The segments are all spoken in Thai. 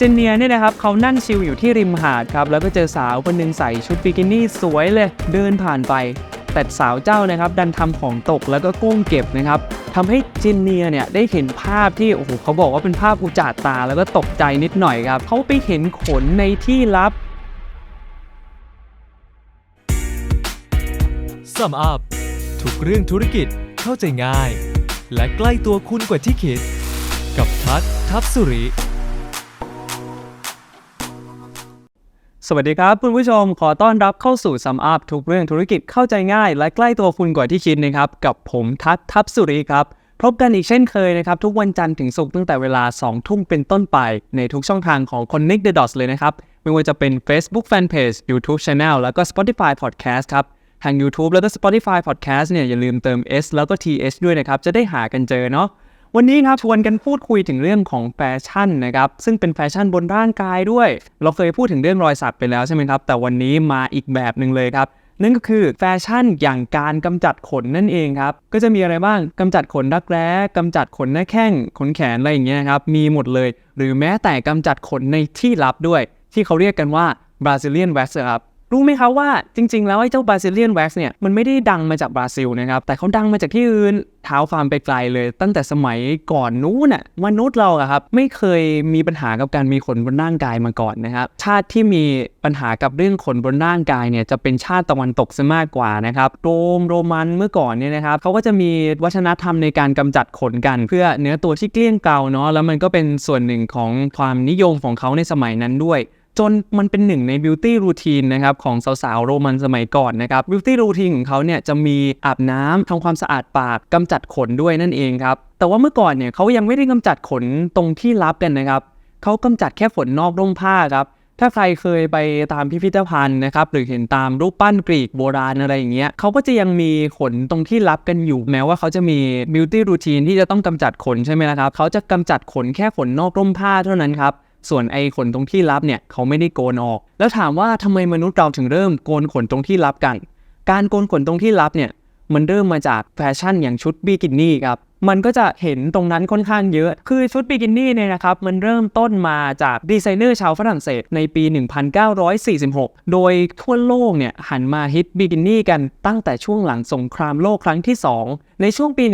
เจนเนียเนี่ยนะครับเขานั่งชิลอยู่ที่ริมหาดครับแล้วก็เจอสาวคนหนึ่งใส่ชุดบิกินี่สวยเลยเดินผ่านไป แต่สาวเจ้านะครับดันทำของตกแล้วก็ก้มเก็บนะครับทำให้เจนเนียเนี่ยได้เห็นภาพที่โอ้โหเขาบอกว่าเป็นภาพอุจจาตาแล้วก็ตกใจนิดหน่อยครับเขาไปเห็นขนในที่ลับ s ัมอัพทุกเรื่องธุรกิจเข้าใจง่าย และใกล้ตัวคุณกว่าที่คิด กับทัศน์ทัพสุริ สวัสดีครับคุณผู้ชมขอต้อนรับเข้าสู่ซัมอัพทุกเรื่องธุรกิจเข้าใจง่าย และใกล้ตัวคุณกว่าที่คิดนะครับ กับผมทัศน์ทัพสุริครับ พบกันอีกเช่นเคยนะครับ ทุกวันจันทร์ถึงศุกร์ตั้งแต่เวลา 2 ทุ่มเป็นต้นไป ในทุกช่องทางของ Connect the Dots เลยนะครับ ไม่ว่าจะเป็น Facebook Fanpage YouTube Channel แล้วก็ Spotify Podcast ครับทาง YouTube แล้วก็ Spotify Podcast เนี่ยอย่าลืมเติม S แล้วก็ TH ด้วยนะครับจะได้หากันเจอเนาะ วันนี้ครับชวนกันพูดคุยถึงเรื่องของแฟชั่นนะครับซึ่งเป็นแฟชั่นบนร่างกายด้วย เราเคยพูดถึงเรื่องรอยสักไปแล้วใช่ไหมครับแต่วันนี้มาอีกแบบหนึ่งเลยครับนั่นก็คือแฟชั่นอย่างการกำจัดขนนั่นเองครับ ก็จะมีอะไรบ้างกำจัดขนรักแร้กำจัดขนหน้าแข้งขนแขนอะไรอย่างเงี้ยครับมีหมดเลย หรือแม้แต่กำจัดขนในที่ลับด้วย ที่เขาเรียกกันว่า Brazilian wax ครับ รู้ไหมครับว่าจริง ๆ แล้วไอ้เจ้าบราซิเลียนแว็กซ์เนี่ยมันไม่ได้ดังมาจากบราซิลนะครับ แต่เขาดังมาจากที่อื่นเท้าความไปไกลเลย ตั้งแต่สมัยก่อนนู้นน่ะมนุษย์เราอะครับไม่เคยมีปัญหากับการมีขนบนร่างกายมาก่อนนะครับชาติที่มีปัญหากับเรื่องขนบนร่างกายเนี่ยจะเป็นชาติตะวันตกซะมากกว่านะครับโรมโรมันเมื่อก่อนเนี่ยนะครับเขาก็จะมีวัฒนธรรมในการกำจัดขนกัน เพื่อเนื้อตัวที่เกลี้ยงเกลาเนาะแล้วมันก็เป็นส่วนหนึ่งของความนิยมของเขาในสมัยนั้นด้วย จนมันเป็นหนึ่งในบิวตี้รูทีนนะครับของสาวๆโรมันสมัยก่อนนะครับบิวตี้รูทีนของเขาเนี่ยจะมีอาบน้ำทำความสะอาดปากกำจัดขนด้วยนั่นเองครับแต่ว่าเมื่อก่อนเนี่ยเขายังไม่ได้กำจัดขนตรงที่ลับกันนะครับเขากำจัดแค่ขนนอกร่มผ้าครับถ้าใครเคยไปตามพิพิธภัณฑ์นะครับหรือเห็นตามรูปปั้นกรีกโบราณอะไรอย่างเงี้ยเขาก็จะยังมีขนตรงที่ลับกันอยู่ แม้ว่าเขาจะมีบิวตี้รูทีนที่จะต้องกำจัดขนใช่ไหมล่ะครับเขาจะกำจัดขนแค่ขนนอกร่มผ้าเท่านั้นครับ ส่วนไอ้ขนตรงที่ลับเนี่ยเขาไม่ได้โกนออก แล้วถามว่าทำไมมนุษย์เราถึงเริ่มโกนขนตรงที่ลับกัน การโกนขนตรงที่ลับเนี่ยมันเริ่มมาจากแฟชั่นอย่างชุดบิกินี่ครับ มันก็จะเห็นตรงนั้นค่อนข้างเยอะ คือชุดบิกินี่เนี่ยนะครับ มันเริ่มต้นมาจากดีไซเนอร์ชาวฝรั่งเศสในปี 1946 โดยทั่วโลกเนี่ยหันมาฮิตบิกินี่กันตั้งแต่ช่วงหลังสงครามโลกครั้งที่ 2 ในช่วงปี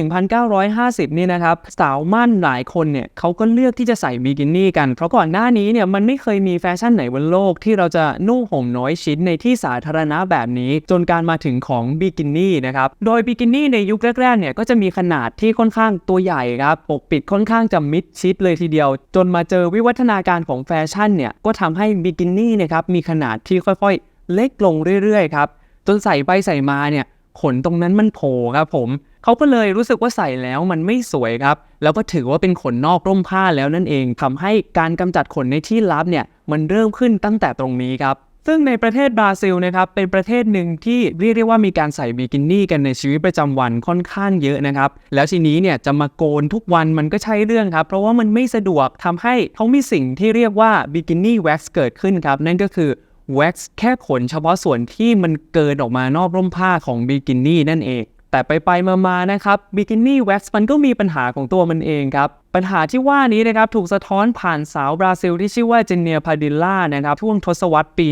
1950 นี่นะครับ สาวมั่นหลายคนเนี่ยเขาก็เลือกที่จะใส่บิกินี่กัน เพราะก่อนหน้านี้เนี่ยมันไม่เคยมีแฟชั่นไหนบนโลกที่เราจะนุ่งห่มน้อยชิ้นในที่สาธารณะแบบนี้ จนการมาถึงของบิกินี่นะครับ โดยบิกินี่ในยุคแรกๆเนี่ยก็จะมีขนาดที่ค่อนข้างตัวใหญ่ครับปกปิดค่อนข้างจะมิดชิดเลยทีเดียว จนมาเจอวิวัฒนาการของแฟชั่นเนี่ยก็ทำให้บิกินี่นะครับมีขนาดที่ค่อยๆ เล็กลงเรื่อยๆครับจนใส่ไปใส่มาเนี่ยขนตรงนั้นมันโผล่ครับผมเขาก็เลยรู้สึกว่าใส่แล้วมันไม่สวยครับ แล้วก็ถือว่าเป็นขนนอกร่มผ้าแล้วนั่นเองทำให้การกำจัดขนในที่ลับเนี่ยมันเริ่มขึ้นตั้งแต่ตรงนี้ครับ ซึ่งในประเทศบราซิลนะครับเป็นประเทศหนึ่งที่เรียกได้ว่ามีการใส่บิกินี่กันในชีวิตประจำวันค่อนข้างเยอะนะครับ แล้วทีนี้เนี่ยจะมาโกนทุกวันมันก็ใช่เรื่องครับ เพราะว่ามันไม่สะดวกทำให้เขามีสิ่งที่เรียกว่าบิกินี่แว็กซ์เกิดขึ้นครับ นั่นก็คือแว็กซ์แค่ขนเฉพาะส่วนที่มันเกินออกมานอกร่มผ้าของบิกินี่นั่นเองแต่ไปไปมาๆนะครับบิกินี่แว็กซ์มันก็มีปัญหาของตัวมันเองครับ ปัญหาที่ว่านี้นะครับถูกสะท้อนผ่านสาวบราซิลที่ชื่อว่าเจเนียพาดิลล่านะครับช่วงทศวรรษปี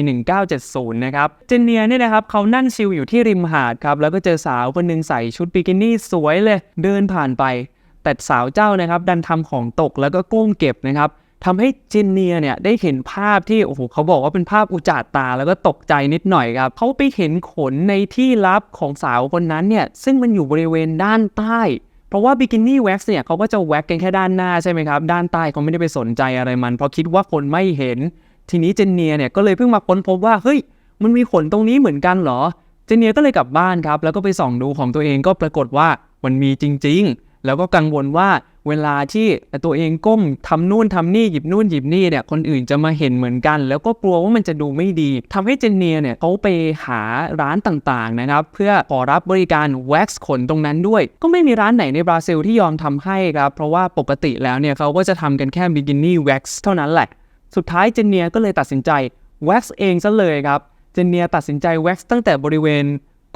1970 นะครับเจเนียเนี่ยนะครับเขานั่งชิลอยู่ที่ริมหาดครับแล้วก็เจอสาวคนหนึ่งใส่ชุดบิกินี่สวยเลยเดินผ่านไป แต่สาวเจ้านะครับดันทำของตกแล้วก็ก้มเก็บนะครับทำให้เจนเนียเนี่ยได้เห็นภาพที่โอ้โหเขาบอกว่าเป็นภาพอุจจาตาแล้วก็ตกใจนิดหน่อยครับเขาไปเห็นขนในที่ลับของสาวคนนั้นเนี่ยซึ่งมันอยู่บริเวณด้านใต้ เพราะว่าบิกินี่แว็กซ์เนี่ยเขาก็จะแว็กกันแค่ด้านหน้าใช่ไหมครับ ด้านใต้เขาไม่ได้ไปสนใจอะไรมัน เพราะคิดว่าคนไม่เห็น ทีนี้เจนเนียเนี่ยก็เลยเพิ่งมาค้นพบว่าเฮ้ยมันมีขนตรงนี้เหมือนกันเหรอ เจนเนียก็เลยกลับบ้านครับ แล้วก็ไปส่องดูของตัวเองก็ปรากฏว่ามันมีจริง ๆ แล้วก็กังวลว่า เวลาที่ตัวเองก้มทำนู่นทำนี่หยิบนู่นหยิบนี่เนี่ยคนอื่นจะมาเห็นเหมือนกัน แล้วก็กลัวว่ามันจะดูไม่ดีทำให้เจเนียเนี่ยเขาไปหาร้านต่างๆนะครับเพื่อขอรับบริการแว็กซ์ขนตรงนั้นด้วย ก็ไม่มีร้านไหนในบราซิลที่ยอมทำให้ครับเพราะว่าปกติแล้วเนี่ยเขาก็จะทำกันแค่บิกินี่แว็กซ์เท่านั้นแหละ สุดท้ายเจเนียก็เลยตัดสินใจแว็กซ์เองซะเลยครับเจเนียตัดสินใจแว็กซ์ตั้งแต่บริเวณ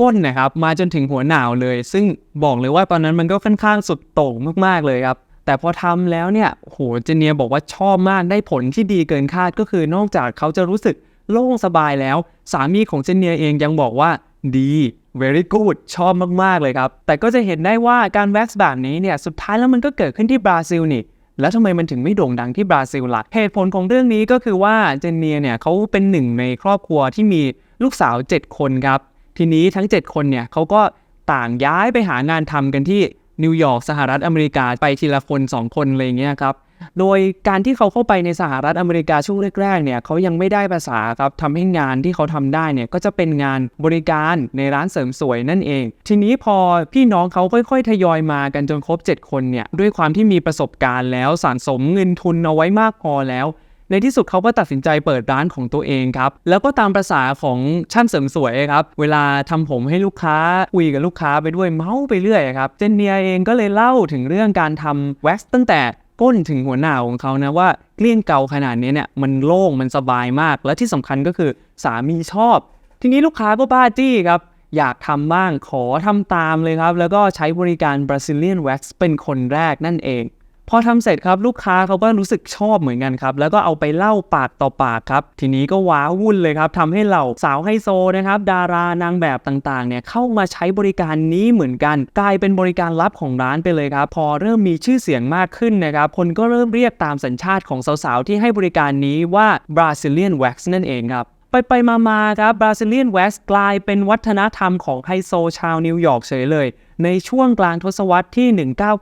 ก้นนะครับมาจนถึงหัวหนาวเลย ซึ่งบอกเลยว่าตอนนั้นมันก็ค่อนข้างสุดโต่งมากๆเลยครับแต่พอทำแล้วเนี่ยโหเจเนียบอกว่าชอบมากได้ผลที่ดีเกินคาดก็คือนอกจากเขาจะรู้สึกโล่งสบายแล้ว สามีของเจเนียเองยังบอกว่าดี very good ชอบมาก ๆ เลยครับ แต่ก็จะเห็นได้ว่าการแว็กซ์แบบนี้เนี่ยสุดท้ายแล้วมันก็เกิดขึ้นที่บราซิลนี่ แล้วทำไมมันถึงไม่โด่งดังที่บราซิลล่ะเหตุผลของเรื่องนี้ก็คือว่าเจเนียเนี่ยเขาเป็นหนึ่งในครอบครัวที่มีลูกสาว 7 คนครับ ทีนี้ทั้ง 7 คนเนี่ยเขาก็ต่างย้ายไปหางานทำกันที่นิวยอร์กสหรัฐอเมริกาไปทีละคน 2 คนอะไรอย่างเงี้ยครับ โดยการที่เขาเข้าไปในสหรัฐอเมริกาช่วงแรกๆเนี่ยเขายังไม่ได้ภาษาครับทำให้งานที่เขาทำได้เนี่ยก็จะเป็นงานบริการในร้านเสริมสวยนั่นเอง ทีนี้พอพี่น้องเขาค่อยๆ ทยอยมากันจนครบ 7 คนเนี่ยด้วยความที่มีประสบการณ์แล้วสะสมเงินทุนเอาไว้มากพอแล้ว ในที่สุดเขาก็ตัดสินใจเปิดร้านของตัวเองครับ แล้วก็ตามประษาของช่างเสริมสวยครับ เวลาทำผมให้ลูกค้าคุยกับลูกค้าไปด้วยเมาส์ไปเรื่อยครับ เจนเนียเองก็เลยเล่าถึงเรื่องการทำแว็กซ์ตั้งแต่ก้นถึงหัวหน้าของเขานะว่าเกลี้ยงเกาขนาดนี้เนี่ยมันโล่งมันสบายมาก และที่สำคัญก็คือสามีชอบ ทีนี้ลูกค้าก็บ้าจี้ครับอยากทำบ้างขอทำตามเลยครับ แล้วก็ใช้บริการ Brazilian Wax เป็นคนแรกนั่นเอง พอทำเสร็จครับลูกค้าเขาก็รู้สึกชอบเหมือนกันครับ แล้วก็เอาไปเล่าปากต่อปากครับ ทีนี้ก็ว้าวุ่นเลยครับทำให้เหล่าสาวไฮโซนะครับ ดารานางแบบต่างๆเนี่ยเข้ามาใช้บริการนี้เหมือนกัน กลายเป็นบริการลับของร้านไปเลยครับ พอเริ่มมีชื่อเสียงมากขึ้นนะครับคนก็เริ่มเรียกตามสัญชาติของสาวๆที่ให้บริการนี้ว่า Brazilian Wax นั่นเองครับ ไปไปมามาครับ Brazilian Wax กลายเป็นวัฒนธรรมของไฮโซชาวนิวยอร์กเฉยเลย ในช่วงกลางทศวรรษที่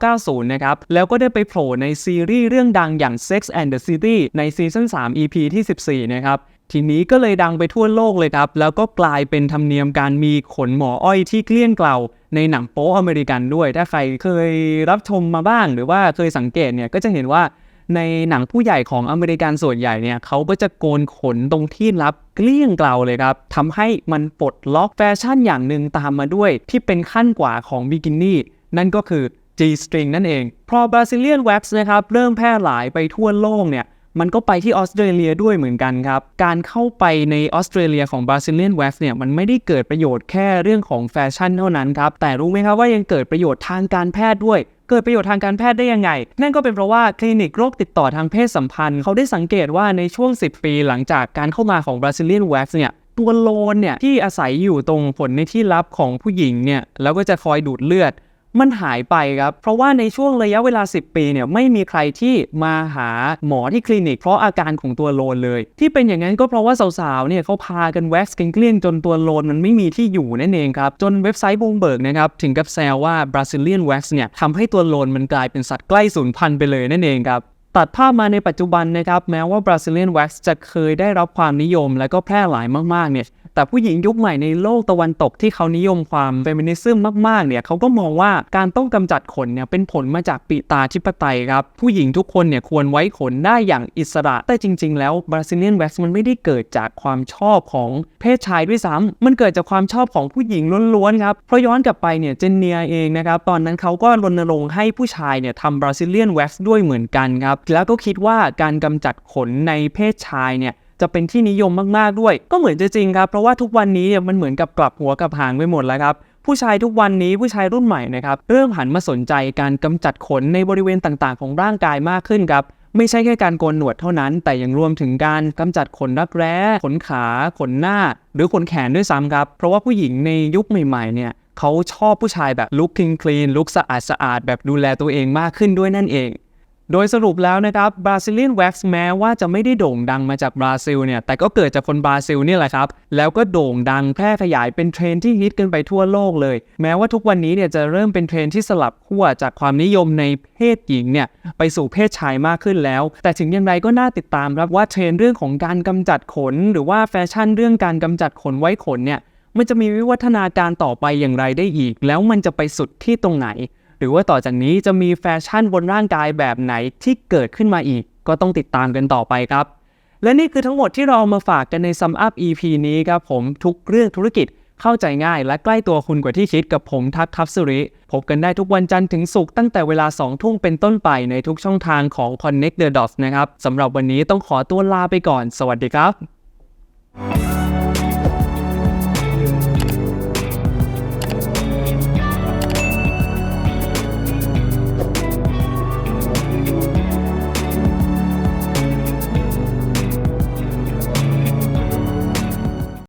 1990 นะครับ แล้วก็ได้ไปโผล่ในซีรีส์เรื่องดังอย่าง Sex and the City ในซีซั่น3 EP ที่ 14 นะครับทีนี้ก็เลยดังไปทั่วโลกเลยครับ แล้วก็กลายเป็นธรรมเนียมการมีขนหมออ้อยที่เกลี้ยงเกลาในหนังโป๊อเมริกันด้วย ถ้าใครเคยรับชมมาบ้างหรือว่าเคยสังเกตเนี่ยก็จะเห็นว่า ในหนังผู้ใหญ่ของอเมริกันส่วนใหญ่เนี่ยเขาก็จะโกนขนตรงที่รับเกลี้ยงเกลาเลยครับทำให้มันปลดล็อกแฟชั่นอย่างหนึ่งตามมาด้วย ที่เป็นขั้นกว่าของบิกินี่นั่นก็คือ G-string นั่นเอง พอ Brazilian Wax นะครับ เริ่มแพร่หลายไปทั่วโลกเนี่ย มันก็ไปที่ออสเตรเลียด้วยเหมือนกันครับ การเข้าไปในออสเตรเลียของ Brazilian Wax เนี่ยมันไม่ได้เกิดประโยชน์แค่เรื่องของแฟชั่นเท่านั้นครับ แต่รู้ไหมครับว่ายังเกิดประโยชน์ทางการแพทย์ด้วย เกิดประโยชน์ทางการแพทย์ได้ยังไง นั่นก็เป็นเพราะว่าคลินิกโรคติดต่อทางเพศสัมพันธ์ เขาได้สังเกตว่าในช่วง 10 ปีหลังจากการเข้ามาของ Brazilian Wax เนี่ยตัวโลนเนี่ยที่อาศัยอยู่ตรงผลในที่รับของผู้หญิงเนี่ยแล้วก็จะคอยดูดเลือด มันหายไปครับ เพราะว่าในช่วงระยะเวลา 10 ปีเนี่ยไม่มีใครที่มาหาหมอที่คลินิก เพราะอาการของตัวโลนเลย ที่เป็นอย่างนั้นก็เพราะว่าสาวๆเนี่ยเขาพากันแว็กซ์กันเกลี้ยงจนตัวโลนมันไม่มีที่อยู่นั่นเองครับ จนเว็บไซต์บูมเบิร์กนะครับถึงกับแซวว่า Brazilian Wax เนี่ยทำให้ตัวโลนมันกลายเป็นสัตว์ใกล้สูญพันธุ์ไปเลยนั่นเองครับตัดภาพมาในปัจจุบันนะครับแม้ว่า Brazilian Wax จะเคยได้รับความนิยม และก็แพร่หลายมากๆเนี่ย แต่ผู้หญิงยุคใหม่ในโลกตะวันตกที่เขานิยมความเฟมินิซึมมากๆเนี่ยเขาก็มองว่าการต้องกำจัดขนเนี่ยเป็นผลมาจากปีตาธิปไตยครับ ผู้หญิงทุกคนเนี่ยควรไว้ขนได้อย่างอิสระ แต่จริง ๆ แล้ว Brazilian Wax มันไม่ได้เกิดจากความชอบของเพศชายด้วยซ้ำมันเกิดจากความชอบของผู้หญิงล้วนๆครับเพราะย้อนกลับไปเนี่ยเจนเนียเองนะครับตอนนั้นเขาก็รณรงค์ให้ผู้ชายเนี่ยทำ Brazilian Wax ด้วยเหมือนกันครับแล้วก็คิดว่าการกำจัดขนในเพศชายเนี่ย จะเป็นที่นิยมมากๆด้วย ก็เหมือนจะจริงครับเพราะว่าทุกวันนี้เนี่ยมันเหมือนกับกลับหัวกลับหางไปหมดแล้วครับผู้ชายทุกวันนี้ผู้ชายรุ่นใหม่นะครับเริ่มหันมาสนใจการกำจัดขนในบริเวณต่างๆ ของร่างกายมากขึ้นครับไม่ใช่แค่การโกนหนวดเท่านั้น แต่ยังรวมถึงการกำจัดขนรักแร้ขนขา ขนหน้า หรือขนแขนด้วยซ้ำครับเพราะว่าผู้หญิงในยุคใหม่ ๆเนี่ยเขาชอบผู้ชายแบบลุคคลีนคลีนลุคสะอาดสะอาดแบบดูแลตัวเองมากขึ้นด้วยนั่นเอง โดยสรุปแล้วนะครับ Brazilian Wax แม้ว่าจะไม่ได้โด่งดังมาจากบราซิลเนี่ยแต่ก็เกิดจากคนบราซิลนี่แหละครับ แล้วก็โด่งดังแพร่ขยายเป็นเทรนที่ฮิตกันไปทั่วโลกเลย แม้ว่าทุกวันนี้เนี่ยจะเริ่มเป็นเทรนที่สลับขั้วจากความนิยมในเพศหญิงเนี่ยไปสู่เพศชายมากขึ้นแล้ว แต่ถึงอย่างไรก็น่าติดตามครับว่าเทรนเรื่องของการกำจัดขน หรือว่าแฟชั่นเรื่องการกำจัดขนไว้ขนเนี่ยมันจะมีวิวัฒนาการต่อไปอย่างไรได้อีก แล้วมันจะไปสุดที่ตรงไหน หรือว่าต่อจากนี้จะมีแฟชั่นบนร่างกายแบบไหนที่เกิดขึ้นมาอีก ก็ต้องติดตามกันต่อไปครับ และนี่คือทั้งหมดที่เราเอามาฝากกันใน Sum Up EP นี้ครับผมทุกเรื่องธุรกิจเข้าใจง่ายและใกล้ตัวคุณกว่าที่คิดกับผมทักทัพสุริ พบกันได้ทุกวันจันทร์ถึงศุกร์ตั้งแต่เวลา 2 ทุ่มเป็นต้นไปในทุกช่องทางของ Connect the Dots นะครับสำหรับวันนี้ต้องขอตัวลาไปก่อน สวัสดีครับ